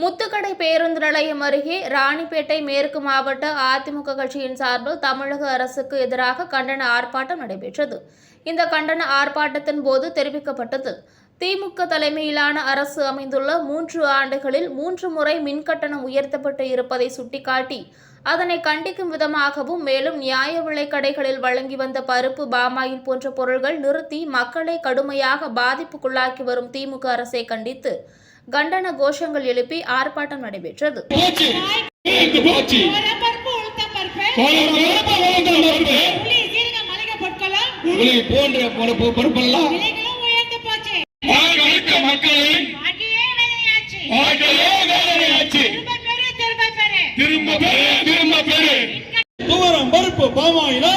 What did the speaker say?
முத்துக்கடை பேருந்து நிலையம் அருகே ராணிப்பேட்டை மேற்கு மாவட்ட அதிமுக கட்சியின் சார்பில் தமிழக அரசுக்கு எதிராக கண்டன ஆர்ப்பாட்டம் நடைபெற்றது. இந்த கண்டன ஆர்ப்பாட்டத்தின் போது தெரிவிக்கப்பட்டது திமுக தலைமையிலான அரசு அமைந்துள்ள மூன்று ஆண்டுகளில் மூன்று முறை மின்கட்டணம் உயர்த்தப்பட்டு இருப்பதை சுட்டிக்காட்டி அதனை கண்டிக்கும் விதமாகவும் மேலும் நியாய விலை கடைகளில் வழங்கி வந்த பருப்பு பாமாயில் போன்ற பொருள்கள் நிறுத்தி மக்களை கடுமையாக பாதிப்புக்குள்ளாக்கி வரும் திமுக அரசை கண்டித்து கண்டன கோஷங்கள் எழுப்பி ஆர்ப்பாட்டம் நடைபெற்றது. திரும்ப பெரு திரும்ப பெரு திரும்ப பெரு திரும்ப பெரு துவரம் பருப்பு பாமாயிலா.